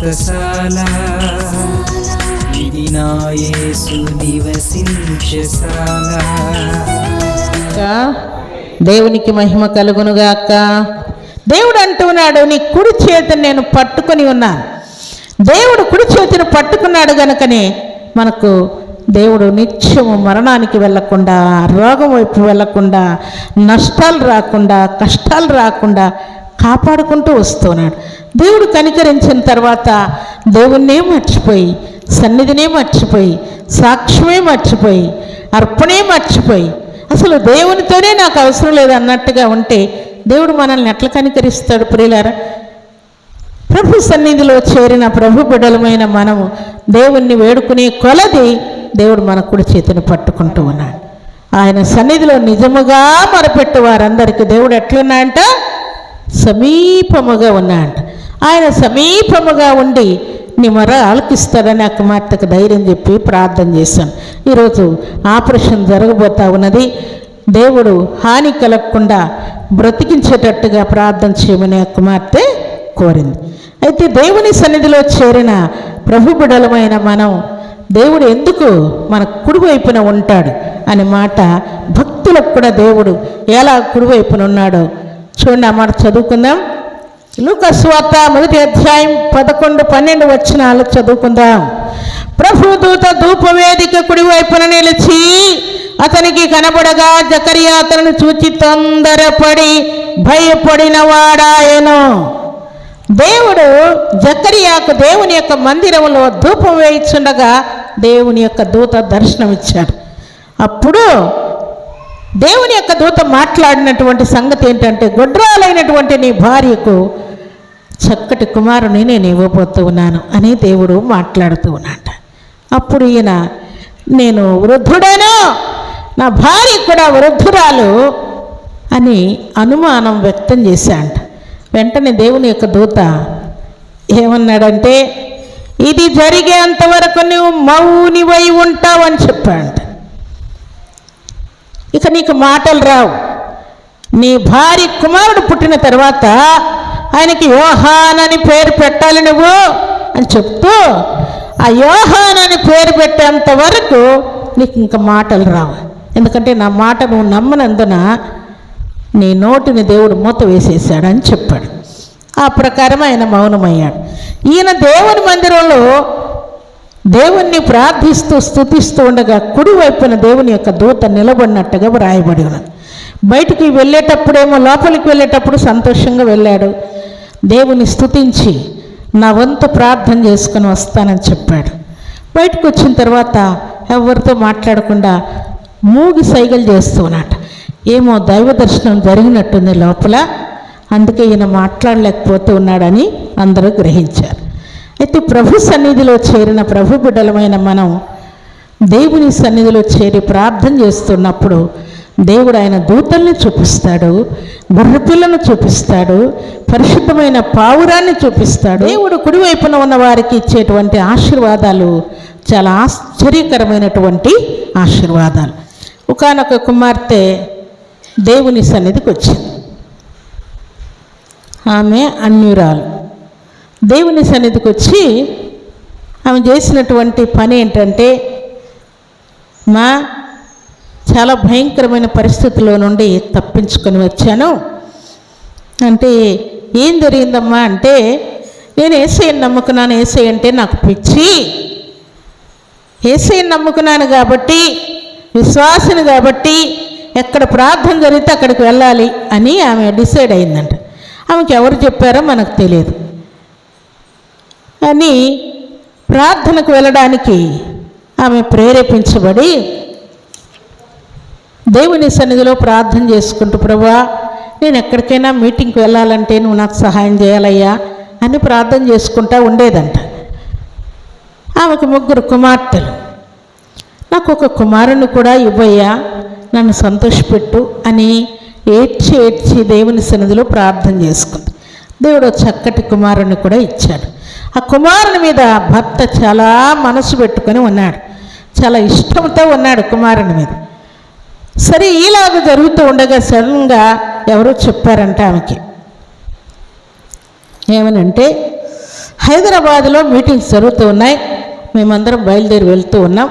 వ్రతశాల ఇది నా యేసు నివసించశాల దేవునికి మహిమ కలుగునుగాక దేవుడు అంటున్నాడు నీ కుడి చేతిని నేను పట్టుకొని ఉన్నాను. దేవుడు కుడి చేతిని పట్టుకున్నాడు గనుకనే మనకు దేవుడు నిత్యము మరణానికి వెళ్ళకుండా రోగం వైపు వెళ్ళకుండా నష్టాలు రాకుండా కష్టాలు రాకుండా కాపాడుకుంటూ వస్తున్నాడు. దేవుడు కనికరించిన తర్వాత దేవుణ్ణే మర్చిపోయి సన్నిధినే మర్చిపోయి సాక్ష్యమే మర్చిపోయి అర్పణే మర్చిపోయి అసలు దేవునితోనే నాకు అవసరం లేదు అన్నట్టుగా ఉంటే దేవుడు మనల్ని ఎట్లా కనికరిస్తాడు ప్రియులారా? ప్రభు సన్నిధిలో చేరిన ప్రభు బిడలమైన మనము దేవుణ్ణి వేడుకునే కొలది దేవుడు మన కుడి చేతిని పట్టుకుంటూ ఉన్నాడు. ఆయన సన్నిధిలో నిజముగా మరపెట్టు వారందరికీ దేవుడు ఎట్లున్నాడంట? సమీపముగా ఉన్నాడంట. ఆయన సమీపముగా ఉండి నీ మొర ఆలకిస్తాడని ఆ కుమార్తెకు ధైర్యం చెప్పి ప్రార్థన చేశాను. ఈరోజు ఆపరేషన్ జరగబోతా ఉన్నది. దేవుడు హాని కలగకుండా బ్రతికించేటట్టుగా ప్రార్థన చేయమని ఆ కుమార్తె కోరింది. అయితే దేవుని సన్నిధిలో చేరిన ప్రభు బిడలమైన మనం దేవుడు ఎందుకు మన కుడివైపున ఉంటాడు అనే మాట భక్తులకు కూడా దేవుడు ఎలా కుడివైపున ఉన్నాడో చూడండి. ఆ మాట చదువుకుందాం. లూకస్వార్త మొదటి అధ్యాయం పదకొండు పన్నెండు వచ్చినాలు చదువుకుందాం. ప్రభు దూత ధూపవేదిక కుడివైపున నిలిచి అతనికి కనబడగా జకరియా అతను చూచి తొందరపడి భయపడిన వాడాయను దేవుడు జకరియాకు దేవుని యొక్క మందిరంలో ధూపం వేయించుండగా దేవుని యొక్క దూత దర్శనమిచ్చాడు. అప్పుడు దేవుని యొక్క దూత మాట్లాడినటువంటి సంగతి ఏంటంటే గొడ్రాలైనటువంటి నీ భార్యకు చక్కటి కుమారుని నేను ఇవ్వబోతూ ఉన్నాను అని దేవుడు మాట్లాడుతూ ఉన్నాడు. అప్పుడు ఈయన నేను వృద్ధుడను నా భార్య కూడా వృద్ధురాలు అని అనుమానం వ్యక్తం చేశాడు వెంటనే దేవుని యొక్క దూత ఏమన్నాడంటే ఇది జరిగేంత వరకు నువ్వు మౌనివై ఉంటావు అని చెప్పాడు ఇక నీకు మాటలు రావు. నీ భార్య కుమారుడు పుట్టిన తర్వాత ఆయనకి యోహాన్ అని పేరు పెట్టాలి నువ్వు అని చెప్తూ ఆ యోహాన్ అని పేరు పెట్టేంత వరకు నీకు ఇంకా మాటలు రావు ఎందుకంటే నా మాట నువ్వు నమ్మనందున నీ నోటిని దేవుడు మూత వేసేసాడని చెప్పాడు. ఆ ప్రకారం ఆయన మౌనమయ్యాడు. ఈయన దేవుని మందిరంలో దేవుణ్ణి ప్రార్థిస్తూ స్థుతిస్తూ ఉండగా కుడివైపున దేవుని యొక్క దూత నిలబడినట్టుగా వ్రాయబడి ఉన్నది. బయటికి వెళ్ళేటప్పుడేమో లోపలికి వెళ్ళేటప్పుడు సంతోషంగా వెళ్ళాడు. దేవుని స్థుతించి నా వంతు ప్రార్థన చేసుకుని వస్తానని చెప్పాడు. బయటకు వచ్చిన తర్వాత ఎవరితో మాట్లాడకుండా మూగి సైగలు చేస్తూ ఏమో దైవ దర్శనం జరిగినట్టుంది లోపల అందుకే ఈయన మాట్లాడలేకపోతూ ఉన్నాడని అందరూ గ్రహించారు. అయితే ప్రభు సన్నిధిలో చేరిన ప్రభు బిడ్డలమైన మనం దేవుని సన్నిధిలో చేరి ప్రార్థన చేస్తున్నప్పుడు దేవుడు ఆయన దూతల్ని చూపిస్తాడు గొర్రెపిల్లను చూపిస్తాడు పరిశుద్ధమైన పావురాన్ని చూపిస్తాడు. దేవుడు కుడివైపున ఉన్న వారికి ఇచ్చేటువంటి ఆశీర్వాదాలు చాలా ఆశ్చర్యకరమైనటువంటి ఆశీర్వాదాలు. ఒకనొక కుమార్తె దేవుని సన్నిధికి వచ్చింది. ఆమె అన్యురాలు. దేవుని సన్నిధికి వచ్చి ఆమె చేసినటువంటి పని ఏంటంటే మా చాలా భయంకరమైన పరిస్థితుల్లో నుండి తప్పించుకొని వచ్చాను. అంటే ఏం జరిగిందమ్మా అంటే నేను ఏసైని నమ్ముకున్నాను. ఏసై అంటే నాకు పిచ్చి. ఏసైని నమ్ముకున్నాను కాబట్టి విశ్వాసిని కాబట్టి ఎక్కడ ప్రార్థన జరిగితే అక్కడికి వెళ్ళాలి అని ఆమె డిసైడ్ అయిందంట. ఆమెకి ఎవరు చెప్పారో మనకు తెలియదు. అని ప్రార్థనకు వెళ్ళడానికి ఆమె ప్రేరేపించబడి దేవుని సన్నిధిలో ప్రార్థన చేసుకుంటూ ప్రభా నేను ఎక్కడికైనా మీటింగ్కి వెళ్ళాలంటే నువ్వు నాకు సహాయం చేయాలయ్యా అని ప్రార్థన చేసుకుంటా ఉండేదంట. ఆమెకు ముగ్గురు కుమార్తెలు. నాకు ఒక కుమారుని కూడా ఇవ్వయ్యా నన్ను సంతోషపెట్టు అని ఏడ్చి ఏడ్చి దేవుని సన్నిధిలో ప్రార్థన చేసుకుంది. దేవుడు చక్కటి కుమారుని కూడా ఇచ్చాడు. ఆ కుమారుని మీద భర్త చాలా మనసు పెట్టుకొని ఉన్నాడు. చాలా ఇష్టంతో ఉన్నాడు కుమారుని మీద. సరే ఈలాగ జరుగుతూ ఉండగా సడన్గా ఎవరో చెప్పారంట ఆమెకి. ఏమనంటే హైదరాబాద్లో మీటింగ్స్ జరుగుతూ ఉన్నాయి. మేమందరం బయలుదేరి వెళ్తూ ఉన్నాం.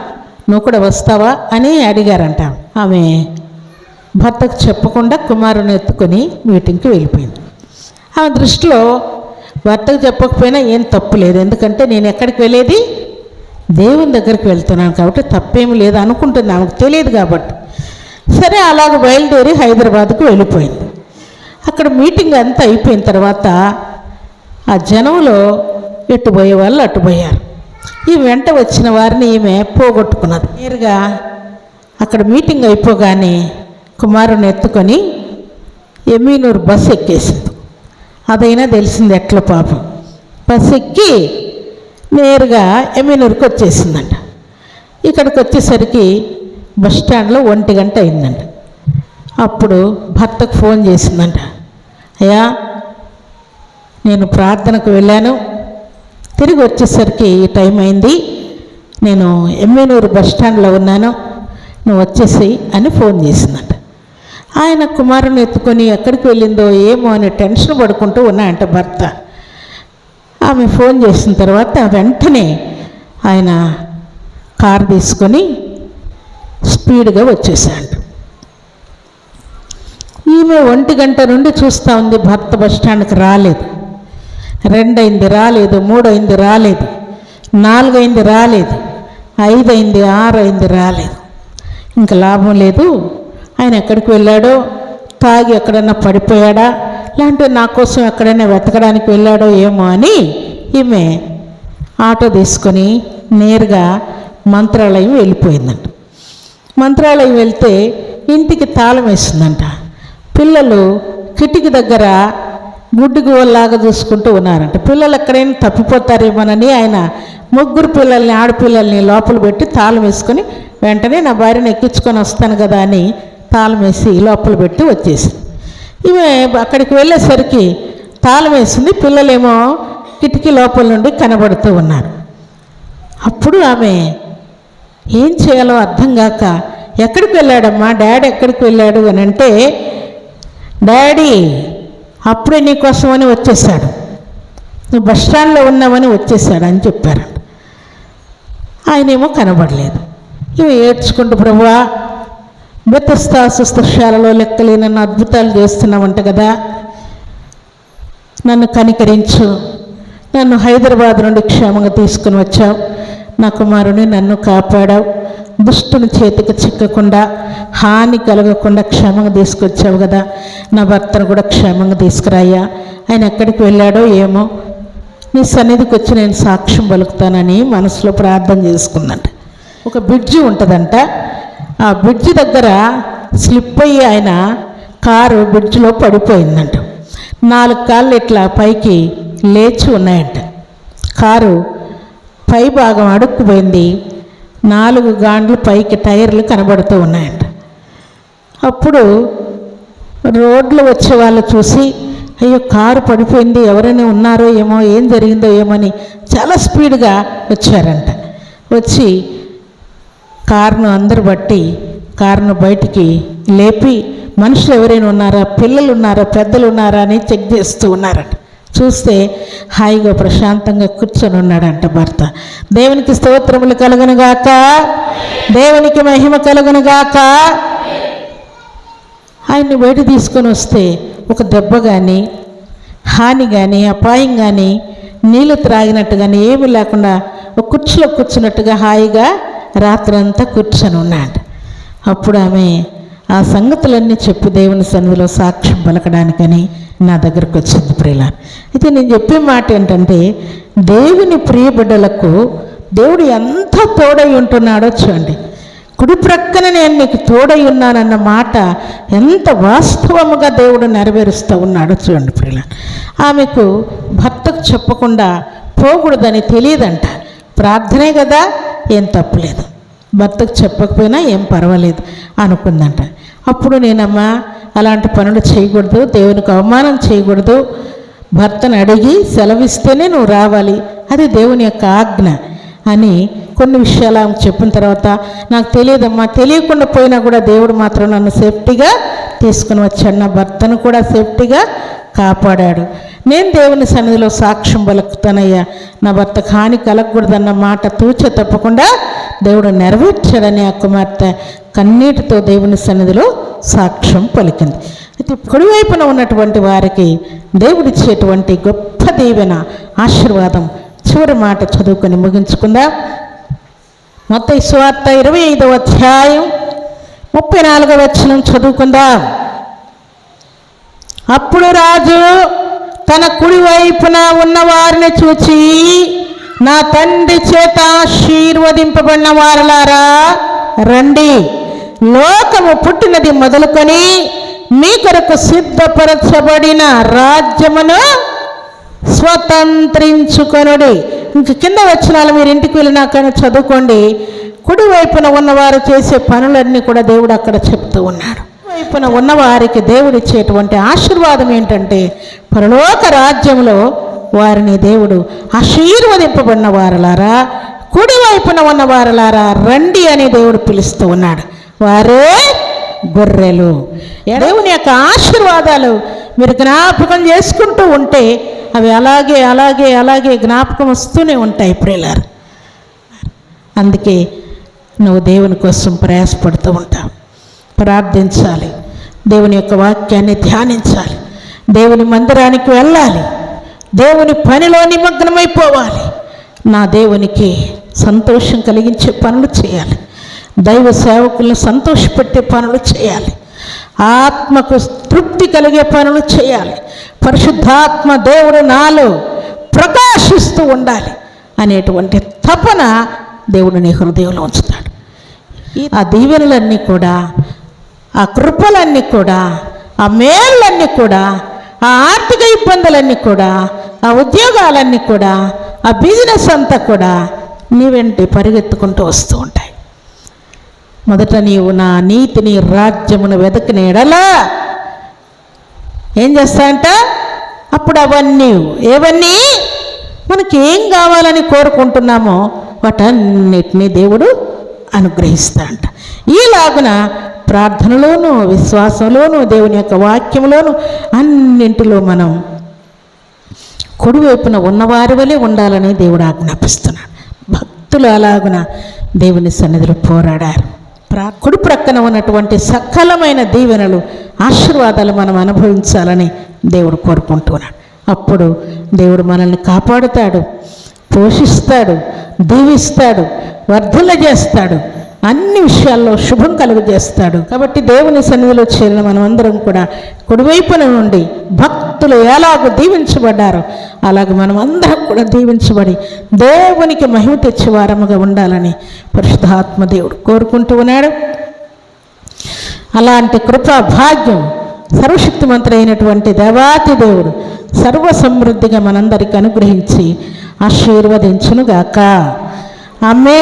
నువ్వు కూడా వస్తావా అని అడిగారంట ఆమె భర్తకు చెప్పకుండా కుమారుని ఎత్తుకొని మీటింగ్కి వెళ్ళిపోయింది. ఆమె దృష్టిలో భర్తకు చెప్పకపోయినా ఏం తప్పు లేదు. ఎందుకంటే నేను ఎక్కడికి వెళ్ళేది? దేవుని దగ్గరికి వెళ్తున్నాను కాబట్టి తప్పేమి లేదు అనుకుంటుంది. ఆమెకు తెలియదు కాబట్టి. సరే అలాగ బయలుదేరి హైదరాబాద్కు వెళ్ళిపోయింది. అక్కడ మీటింగ్ అంతా అయిపోయిన తర్వాత ఆ జనంలో ఎటు పోయే వాళ్ళు అటు పోయారు. ఈ వెంట వచ్చిన వారిని ఈమె పోగొట్టుకున్నది. నేరుగా అక్కడ మీటింగ్ అయిపోగానే కుమారుని ఎత్తుకొని ఎమీనూరు బస్సు ఎక్కేసింది. అదైనా తెలిసింది ఎట్ల పాపం. బస్సు ఎక్కి నేరుగా ఎమీనూరుకి వచ్చేసిందంట. ఇక్కడికి వచ్చేసరికి బస్ స్టాండ్లో ఒంటి గంట అయిందంట. అప్పుడు భర్తకు ఫోన్ చేసిందంట. అయ్యా నేను ప్రార్థనకు వెళ్ళాను. తిరిగి వచ్చేసరికి ఈ టైం అయింది. నేను ఎమ్మెనూరు బస్ స్టాండ్లో ఉన్నాను. నువ్వు వచ్చేసి అని ఫోన్ చేసిందంట. ఆయన కుమారుని ఎత్తుకొని ఎక్కడికి వెళ్ళిందో ఏమో అని టెన్షన్ పడుకుంటూ ఉన్నాయంట భర్త. ఆమె ఫోన్ చేసిన తర్వాత వెంటనే ఆయన కార్ తీసుకొని స్పీడ్గా వచ్చేసాడు ఈమె ఒంటి గంట నుండి చూస్తూ ఉంది భర్త బస్ స్టాండ్కి రాలేదు. రెండైంది రాలేదు మూడైంది రాలేదు నాలుగైంది రాలేదు ఐదైంది ఆరైంది రాలేదు. ఇంకా లాభం లేదు ఆయన ఎక్కడికి వెళ్ళాడో తాగి ఎక్కడన్నా పడిపోయాడా లేదంటే నా కోసం ఎక్కడైనా వెతకడానికి వెళ్ళాడో ఏమో అని ఈమె ఆటో తీసుకొని నేరుగా మంత్రాలయం వెళ్ళిపోయిందంట. మంత్రాలయం వెళ్తే ఇంటికి తాళం వేసిందంట. పిల్లలు కిటికీ దగ్గర గుడ్డికి లాగా చూసుకుంటూ ఉన్నారంట. పిల్లలు ఎక్కడైనా తప్పిపోతారేమోనని ఆయన ముగ్గురు పిల్లల్ని ఆడపిల్లల్ని లోపల పెట్టి తాళం వేసుకొని వెంటనే నా భార్యను ఎక్కించుకొని వస్తాను కదా అని తాళం వేసి లోపల పెట్టి వచ్చేసి. ఈమె అక్కడికి వెళ్ళేసరికి తాళం వేసింది. పిల్లలేమో కిటికీ లోపల నుండి కనబడుతూ ఉన్నారు. అప్పుడు ఆమె ఏం చేయాలో అర్థం కాక ఎక్కడికి వెళ్ళాడమ్మా? డాడీ ఎక్కడికి వెళ్ళాడు అని అంటే డాడీ అప్పుడే నీకోసమని వచ్చేసాడు నువ్వు బస్ స్టాండ్లో ఉన్నామని వచ్చేసాడు అని చెప్పారు ఆయనేమో కనబడలేదు. ఇవి ఏడ్చుకుంటూ ప్రభువా బెతస్తా సుస్తశాలలో లెక్కలేనన్న అద్భుతాలు చేస్తున్నావంట కదా. నన్ను కనికరించు. నన్ను హైదరాబాద్ నుండి క్షేమంగా తీసుకుని వచ్చావు. నా కుమారుని నన్ను కాపాడావు. దుష్టుని చేతికి చిక్కకుండా హాని కలగకుండా క్షేమంగా తీసుకొచ్చావు కదా. నా భర్తను కూడా క్షేమంగా తీసుకురాయ్యా. ఆయన ఎక్కడికి వెళ్ళాడో ఏమో. నీ సన్నిధికి వచ్చి నేను సాక్ష్యం పలుకుతానని మనసులో ప్రార్థన చేసుకుందంట ఒక బ్రిడ్జి ఉంటుందంట. ఆ బ్రిడ్జి దగ్గర స్లిప్ అయ్యి ఆయన కారు బ్రిడ్జిలో పడిపోయిందంట. నాలుగు కాళ్ళు ఇట్లా పైకి లేచి ఉన్నాయంట. కారు పై భాగం అడుక్కుపోయింది. నాలుగు గాండ్లు పైకి టైర్లు కనబడుతూ ఉన్నాయంట. అప్పుడు రోడ్లు వచ్చే వాళ్ళు చూసి అయ్యో కారు పడిపోయింది ఎవరైనా ఉన్నారో ఏమో ఏం జరిగిందో ఏమని చాలా స్పీడ్గా వచ్చారంట. వచ్చి కారును అందరు బట్టి కారును బయటికి లేపి మనుషులు ఎవరైనా ఉన్నారా? పిల్లలు ఉన్నారా? పెద్దలు ఉన్నారా? అని చెక్ చేస్తూ ఉన్నారట. చూస్తే హాయిగా ప్రశాంతంగా కూర్చొని ఉన్నాడంట భర్త. దేవునికి స్తోత్రములు కలుగునుగాక దేవునికి మహిమ కలుగునుగాక ఆయన్ని బయట తీసుకొని వస్తే ఒక దెబ్బ కానీ హాని కానీ అపాయం కానీ నీళ్ళు త్రాగినట్టు కానీ ఏమీ లేకుండా ఒక కుర్చీలో కూర్చున్నట్టుగా హాయిగా రాత్రంతా కూర్చొని ఉన్నాడు. అప్పుడు ఆమె ఆ సంగతులన్నీ చెప్పి దేవుని సన్నిధిలో సాక్ష్యం పలకడానికని నా దగ్గరకు వచ్చింది ప్రియుల. అయితే నేను చెప్పే మాట ఏంటంటే దేవుని ప్రియ బిడ్డలకు దేవుడు ఎంత తోడై ఉంటున్నాడో చూడండి. కుడి ప్రక్కన నేను నీకు తోడై ఉన్నానన్న మాట ఎంత వాస్తవముగా దేవుడు నెరవేరుస్తూ ఉన్నాడో చూడండి ప్రియుల. ఆమెకు భర్తకు చెప్పకుండా పోకూడదని తెలియదంట. ప్రార్థనే కదా ఏం తప్పులేదు భర్తకు చెప్పకపోయినా ఏం పర్వాలేదు అనుకుందంట. అప్పుడు నేనమ్మా అలాంటి పనులు చేయకూడదు దేవునికి అవమానం చేయకూడదు. భర్తను అడిగి సెలవిస్తేనే నువ్వు రావాలి. అది దేవుని యొక్క ఆజ్ఞ అని కొన్ని విషయాలు ఆమె చెప్పిన తర్వాత నాకు తెలియదమ్మా తెలియకుండా పోయినా కూడా దేవుడు మాత్రం నన్ను సేఫ్టీగా తీసుకుని వచ్చాడు. నా భర్తను కూడా సేఫ్టీగా కాపాడాడు. నేను దేవుని సన్నిధిలో సాక్ష్యం పలుకుతానయ్యా. నా భర్త హాని కలగకూడదన్న మాట తూచ తప్పకుండా దేవుడు నెరవేర్చాడని ఆ కుమార్తె కన్నీటితో దేవుని సన్నిధిలో సాక్ష్యం పలికింది. అయితే కుడివైపున ఉన్నటువంటి వారికి దేవుడిచ్చేటువంటి గొప్ప దీవెన ఆశీర్వాదం చివరి మాట చదువుకొని ముగించుకుందాం. మొత్తం స్వార్థ ఇరవై ఐదవ అధ్యాయం ముప్పై నాలుగో వచనం చదువుకుందాం. అప్పుడు రాజు తన కుడి వైపున ఉన్న వారిని చూచి నా తండ్రి చేత ఆశీర్వదింపబడిన వారలారా రండి. లోకము పుట్టినది మొదలుకొని మీ కొరకు సిద్ధపరచబడిన రాజ్యమును స్వతంత్రించుకొనుడి. ఇంక కింద వచ్చినాలు మీరు ఇంటికి వెళ్ళినాకనే చదువుకోండి. కుడి వైపున ఉన్నవారు చేసే పనులన్నీ కూడా దేవుడు అక్కడ చెప్తూ ఉన్నాడు వైపున ఉన్నవారికి దేవుడు ఇచ్చేటువంటి ఆశీర్వాదం ఏంటంటే పరలోక రాజ్యంలో వారిని దేవుడు ఆశీర్వదింపబడిన వారలారా కుడి వైపున ఉన్న వారలారా రండి అని దేవుడు పిలుస్తూ ఉన్నాడు. వారే గొర్రెలు. దేవుని యొక్క ఆశీర్వాదాలు మీరు జ్ఞాపకం చేసుకుంటూ ఉంటే అవి అలాగే అలాగే అలాగే జ్ఞాపకం వస్తూనే ఉంటాయి ప్రియులారు. అందుకే నువ్వు దేవుని కోసం ప్రయాసపడుతూ ఉంటావు. ప్రార్థించాలి. దేవుని యొక్క వాక్యాన్ని ధ్యానించాలి. దేవుని మందిరానికి వెళ్ళాలి. దేవుని పనిలో నిమగ్నమైపోవాలి. నా దేవునికి సంతోషం కలిగించే పనులు చేయాలి. దైవ సేవకులను సంతోషపెట్టే పనులు చేయాలి. ఆత్మకు తృప్తి కలిగే పనులు చేయాలి. పరిశుద్ధాత్మ దేవుడు నాలో ప్రకాశిస్తూ ఉండాలి అనేటువంటి తపన దేవుడు నీ హృదయంలో ఉంచుతాడు. ఆ దీవెనలన్నీ కూడా ఆ కృపలన్నీ కూడా ఆ మేళ్ళన్నీ కూడా ఆ ఆర్థిక ఇబ్బందులన్నీ కూడా ఆ ఉద్యోగాలన్నీ కూడా ఆ బిజినెస్ అంతా కూడా నీ వెంట పరిగెత్తుకుంటూ వస్తూ ఉంటాయి. మొదట నీవు నా నీతిని రాజ్యమును వెతకిన ఎడలా ఏం చేస్తాయంట అప్పుడు అవన్నీ ఏవన్నీ మనకి ఏం కావాలని కోరుకుంటున్నామో వాటన్నిటినీ దేవుడు అనుగ్రహిస్తాడంట. ఈలాగున ప్రార్థనలోనూ విశ్వాసంలోనూ దేవుని యొక్క వాక్యంలోను అన్నింటిలో మనం కుడివైపున ఉన్నవారి వలె ఉండాలని దేవుడు ఆజ్ఞాపిస్తున్నాడు. భక్తులు అలాగున దేవుని సన్నిధిలో పోరాడారు. ప్రా- కుడి ప్రక్కన ఉన్నటువంటి సకలమైన దీవెనలు ఆశీర్వాదాలు మనం అనుభవించాలని దేవుడు కోరుకుంటున్నాడు. అప్పుడు దేవుడు మనల్ని కాపాడుతాడు. పోషిస్తాడు దీవిస్తాడు వర్ధుల చేస్తాడు అన్ని విషయాల్లో శుభం కలుగజేస్తాడు. కాబట్టి దేవుని సన్నిధిలో చేరిన మనమందరం కూడా కుడివైపున నుండి భక్తులు ఎలాగో దీవించబడ్డారో అలాగ మనం అందరం కూడా దీవించబడి దేవునికి మహిమ తెచ్చేవారముగా ఉండాలని పరిశుద్ధాత్మ దేవుడు కోరుకుంటూ ఉన్నాడు. అలాంటి కృపా భాగ్యం సర్వశక్తిమంతుడైనటువంటి దేవాతి దేవుడు సర్వసమృద్ధిగా మనందరికి అనుగ్రహించి ఆశీర్వదించునుగాక. అమ్మే